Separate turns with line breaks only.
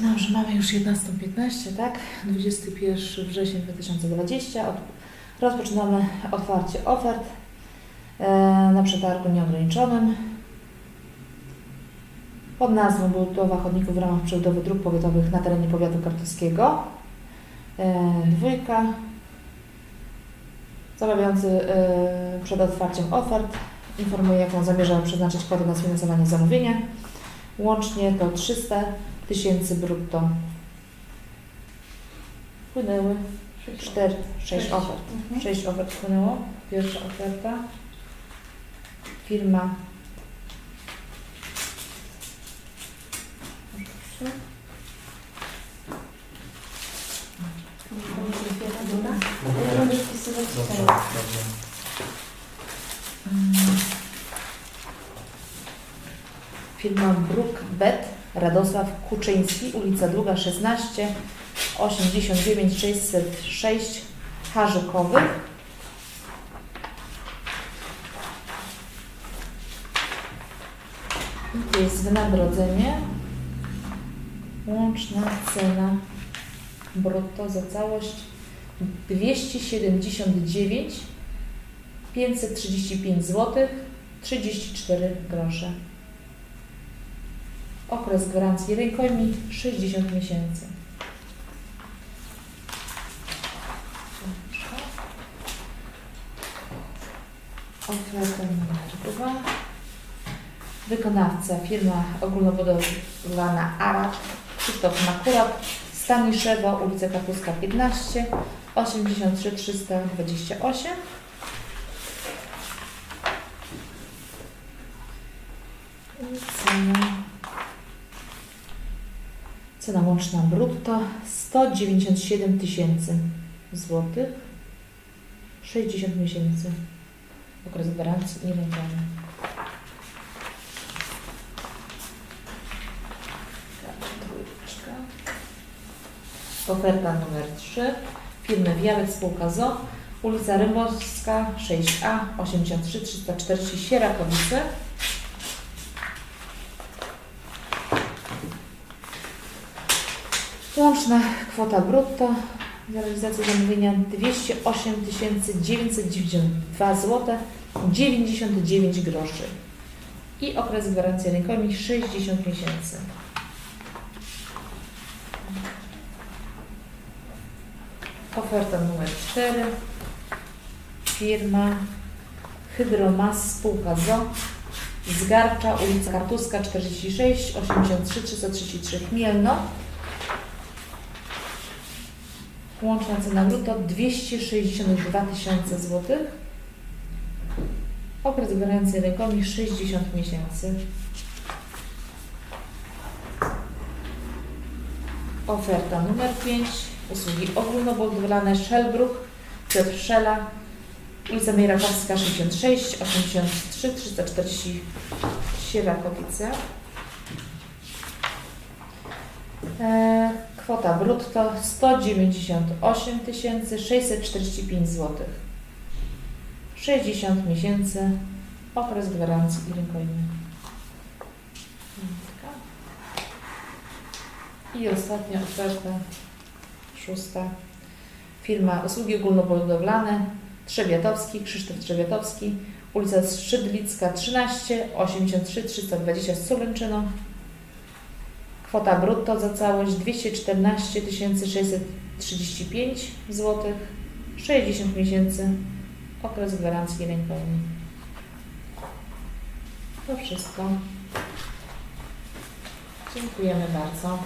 Dobrze, mamy już 11.15, tak? 21 wrzesień 2020. Od, rozpoczynamy otwarcie ofert e, na przetargu nieograniczonym pod nazwą Budowa chodników w ramach przebudowy dróg powiatowych na terenie powiatu kartuskiego. E, dwójka. Zamawiający e, przed otwarciem ofert informuje, jaką zamierza przeznaczyć kwotę na sfinansowanie zamówienia. Łącznie to 300 tysięcy brutto. Wpłynęły 4, 6
Sześć.
ofert.
Mhm.
6 ofert wpłynęło. Pierwsza oferta. Firma. Mm. Firma Brookbet Radosław Kuczyński, ulica Długa 16, 89 606 Harzykowy. Jest wynagrodzenie. Łączna cena brutto za całość 279 535 zł 34 grosze. Okres gwarancji rękojmi 60 miesięcy. Oferta numer 2. Wykonawca firma ogólnobudowlana ARAP Krzysztof Makurat Staniszewo, ulica Kapuska 15 83 328 I cena. Cena łączna brutto 197 tysięcy złotych. 60 miesięcy. Okres gwarancji i. Trójeczka. Oferta numer 3. Firmy Wialec Spółka ZO. Ulica Rymowska 6A 83 340 Sierakowice. Łączna kwota brutto za realizację zamówienia 208 992 zł 99 groszy i okres gwarancji rękojmi 60 miesięcy. Oferta numer 4. Firma Hydromas Spółka ZO Zgarcza, ulica Kartuska 46 83 333 Chmielno. Łączna cena brutto 262 tysiące złotych. Okres gwarancji rękomi 60 miesięcy. Oferta numer 5. Usługi ogólnobudowlane Szelbruch, Piotr Szela, ulica Mierakowska 66, 83, 340 Sierakowice. E, kwota brutto 198 645 zł. 60 miesięcy, okres gwarancji i rękojmy. I ostatnia oferta, szósta. Firma Usługi Ogólnobudowlane Trzebiatowski, Krzysztof Trzebiatowski, ulica Szydlicka 13, 83 320 Sulęczyno. Kwota brutto za całość 214 635 zł, 60 miesięcy, okres gwarancji rękojmi. To wszystko. Dziękujemy bardzo.